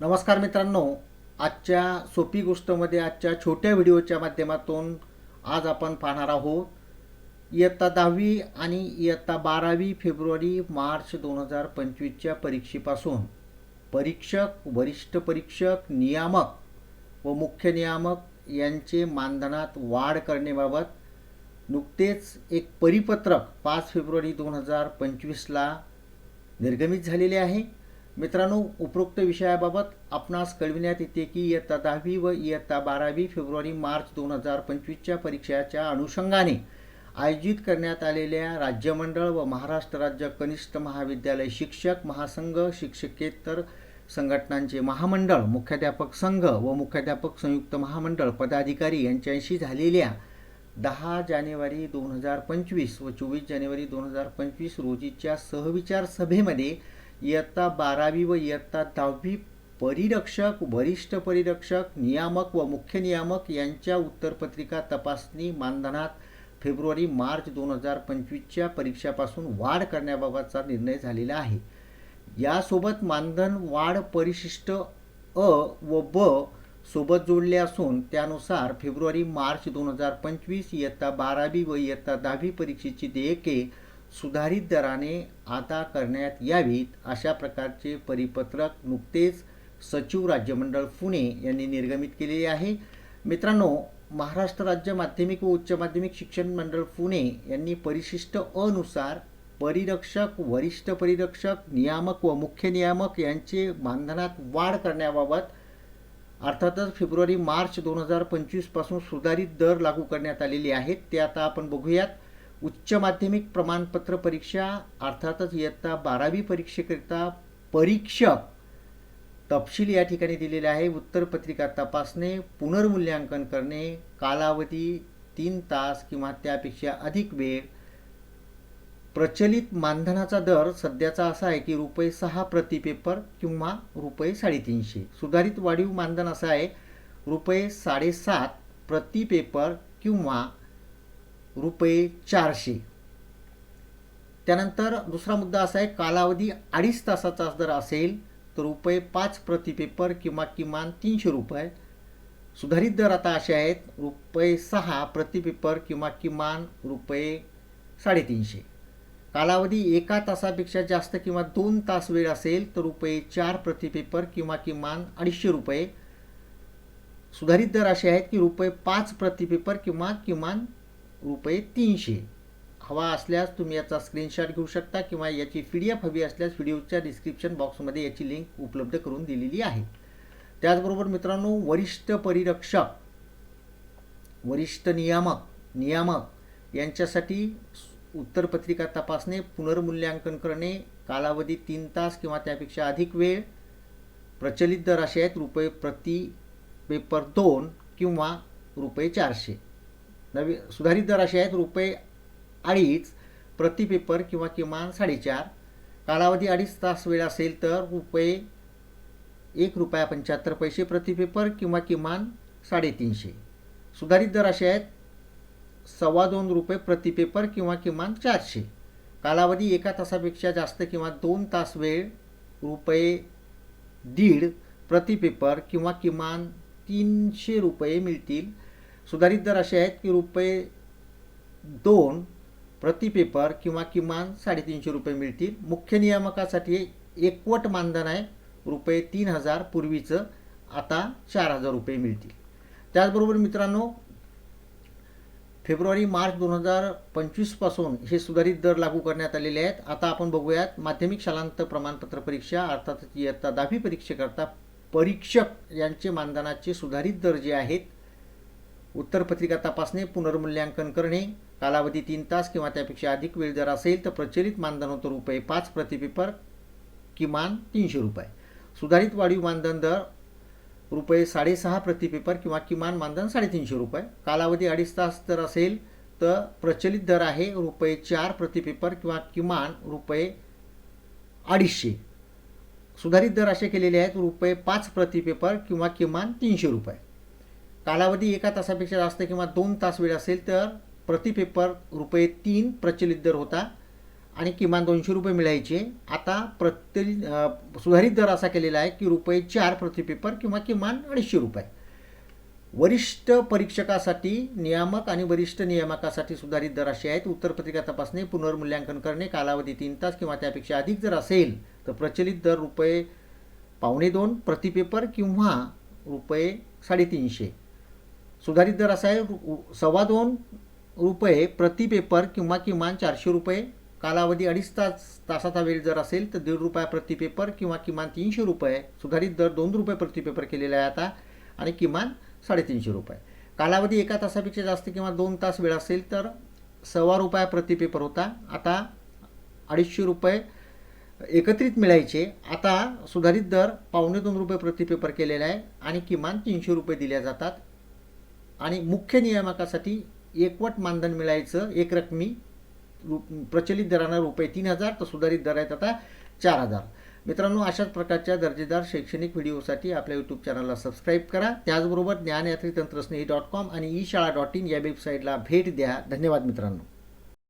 नमस्कार मित्रांनो आजच्या सोपी गोष्टमध्ये आजच्या छोट्या व्हिडिओच्या माध्यमातून आज आपण पाहणार आहोत इयत्ता दहावी आणि इयत्ता बारावी फेब्रुवारी मार्च दोन हजार पंचवीसच्या परीक्षेपासून. परीक्षक वरिष्ठ परीक्षक नियामक व मुख्य नियामक यांचे मानधनात वाढ करण्याबाबत नुकतेच एक परिपत्रक पाच फेब्रुवारी दोन हजार पंचवीसला निर्गमित झालेले आहे. मित्रांनो उपरोक्त विषयाबाबत आपणास कळविण्यात येते की इयत्ता दहावी व इयत्ता बारावी फेब्रुवारी मार्च दोन हजार पंचवीसच्या परीक्षाच्या अनुषंगाने आयोजित करण्यात आलेल्या राज्यमंडळ व महाराष्ट्र राज्य कनिष्ठ महाविद्यालय शिक्षक महासंघ शिक्षकेतर संघटनांचे महामंडळ मुख्याध्यापक संघ व मुख्याध्यापक संयुक्त महामंडळ पदाधिकारी यांच्याशी झालेल्या दहा जानेवारी दोन हजार पंचवीस व चोवीस जानेवारी दोन हजार पंचवीस रोजीच्या सहविचार सभेमध्ये इयत्ता बारावी व इयत्ता दहावी परिरक्षक वरिष्ठ परिरक्षक नियामक व मुख्य नियामक यांच्या उत्तरपत्रिका तपासणी मानधनात फेब्रुवारी मार्च दोन हजार पंचवीसच्या परीक्षापासून वाढ करण्याबाबतचा निर्णय झालेला आहे. यासोबत मानधन वाढ परिशिष्ट अ व ब सोबत जोडले असून त्यानुसार फेब्रुवारी मार्च दोन हजार पंचवीस इयत्ता बारावी व इयत्ता दहावी परीक्षेची देयके सुधारित दराने आता करण्यात यावीत अशा प्रकारचे परिपत्रक नुकतेच सचिव राज्यमंडळ पुणे यांनी निर्गमित केलेले आहे. मित्रांनो महाराष्ट्र राज्य माध्यमिक व उच्च माध्यमिक शिक्षण मंडळ पुणे यांनी परिशिष्ट अनुसार परिरक्षक वरिष्ठ परिरक्षक नियामक व मुख्य नियामक यांचे मानधनात वाढ करण्याबाबत अर्थातच फेब्रुवारी मार्च दोन हजार पंचवीसपासून सुधारित दर लागू करण्यात आलेले आहेत. ते आता आपण बघूयात. उच्च माध्यमिक प्रमाणपत्र परीक्षा अर्थातच इयत्ता बारावी परीक्षेकरिता परीक्षक तपशील या ठिकाणी दिलेले आहे. उत्तरपत्रिका तपासणे पुनर्मूल्यांकन करणे कालावधी तीन तास किंवा त्यापेक्षा अधिक वेळ. प्रचलित मानधनाचा दर सध्याचा असा आहे की रुपये सहा प्रति पेपर किंवा रुपये साडेतीनशे. सुधारित वाढीव मानधन असं आहे रुपये साडेसात प्रति पेपर किंवा रुपये चारशे. त्यानंतर दुसरा मुद्दा असा आहे कालावधी अडीच तासाचा जर असेल तर रुपये पाच प्रति पेपर किंवा किमान तीनशे रुपये. सुधारित दर आता असे आहेत रुपये सहा प्रति पेपर किंवा किमान रुपये साडेतीनशे. कालावधी एका तासापेक्षा जास्त किंवा दोन तास वेळ असेल तर रुपये चार प्रति पेपर किंवा किमान अडीचशे रुपये. सुधारित दर असे आहेत की रुपये पाच प्रति पेपर किंवा किमान रुपये तीनशे. हवा असल्यास तुम्ही याचा स्क्रीनशॉट घेऊ शकता किंवा याची पी डी एफ हवी असल्यास व्हिडिओच्या डिस्क्रिप्शन बॉक्समध्ये याची लिंक उपलब्ध करून दिलेली आहे. त्याचबरोबर मित्रांनो वरिष्ठ परिरक्षक वरिष्ठ नियामक नियामक यांच्यासाठी उत्तरपत्रिका तपासणे पुनर्मूल्यांकन करणे कालावधी तीन तास किंवा त्यापेक्षा अधिक वेळ प्रचलित दर असे आहेत रुपये प्रति पेपर दोन किंवा रुपये चारशे. नवी सुधारित दर असे आहेत रुपये अडीच प्रति पेपर किंवा किमान साडेचार. कालावधी अडीच तास वेळ असेल तर रुपये एक रुपया पंच्याहत्तर पैसे प्रति पेपर किंवा किमान साडेतीनशे. सुधारित दर असे आहेत सव्वा दोन रुपये प्रति पेपर किंवा किमान चारशे. कालावधी एका तासापेक्षा जास्त किंवा दोन तास वेळ रुपये दीड प्रति पेपर किंवा किमान तीनशे रुपये मिळतील. सुधारित दर असे आहेत की रुपये दोन प्रति पेपर किंवा किमान साडेतीनशे रुपये मिळतील. मुख्य नियामकासाठी एकवट मानधन आहे. रुपये तीन हजार पूर्वीचं आता चार हजार रुपये मिळतील. त्याचबरोबर मित्रांनो फेब्रुवारी मार्च दोन हजार पंचवीसपासून हे सुधारित दर लागू करण्यात आलेले आहेत. आता आपण बघूयात माध्यमिक शालांत प्रमाणपत्र परीक्षा अर्थात इयत्ता दहावी परीक्षेकरता परीक्षक यांचे मानधनाचे सुधारित दर जे आहेत उत्तरपत्रिका तपासणे पुनर्मूल्यांकन करणे कालावधी तीन तास किंवा त्यापेक्षा अधिक वेळ जर असेल तर प्रचलित मानधन होतं रुपये पाच प्रतिपेपर किमान तीनशे रुपये. सुधारित वाढीव मानधन दर रुपये साडेसहा प्रतिपेपर किंवा किमान मानधन साडेतीनशे रुपये. कालावधी अडीच तास जर असेल तर प्रचलित दर आहे रुपये चार प्रतिपेपर किंवा किमान रुपये अडीचशे. सुधारित दर असे केलेले आहेत रुपये पाच प्रतिपेपर किंवा किमान तीनशे रुपये. कालावधी एका तासापेक्षा जास्त किंवा दोन तास वेळ असेल तर प्रति पेपर रुपये तीन प्रचलित दर होता आणि किमान दोनशे रुपये मिळायचे. आता प्रति सुधारित दर असा केलेला आहे की रुपये चार प्रति पेपर किंवा किमान अडीचशे रुपये. वरिष्ठ परीक्षकासाठी नियामक आणि वरिष्ठ नियामकासाठी सुधारित दर असे आहेत. उत्तरपत्रिका तपासणे पुनर्मूल्यांकन करणे कालावधी तीन तास किंवा त्यापेक्षा अधिक जर असेल तर प्रचलित दर रुपये पावणे दोन प्रति पेपर किंवा रुपये साडेतीनशे. सुधारित दर असा आहे रु- सव्वा दोन रुपये प्रति पेपर किंवा किमान चारशे रुपये. कालावधी अडीच तास तासाचा वेळ जर असेल तर दीड रुपया प्रति पेपर किंवा किमान तीनशे रुपये. सुधारित दर दोन रुपये प्रति पेपर केलेला आहे आता आणि किमान साडेतीनशे रुपये. कालावधी एका तासापेक्षा जास्त किंवा दोन तास वेळ असेल तर सव्वा रुपया प्रति पेपर होता. आता अडीचशे रुपये एकत्रित मिळायचे. आता सुधारित दर पावणे दोन रुपये प्रति पेपर केलेला आहे आणि किमान तीनशे रुपये दिल्या जातात. आणि मुख्य नियामकासाठी एकवट मानधन मिळायचं एक रकमी रु प्रचलित दरानं रुपये तीन हजार तर सुधारित दर आहेत आता चार हजार. मित्रांनो अशाच प्रकारच्या दर्जेदार शैक्षणिक व्हिडिओसाठी आपल्या यूट्यूब चॅनलला सबस्क्राईब करा. त्याचबरोबर ज्ञानयात्री तंत्रस्नेही डॉट कॉम आणि ई शाळा डॉट इन या वेबसाईटला भेट द्या. धन्यवाद मित्रांनो.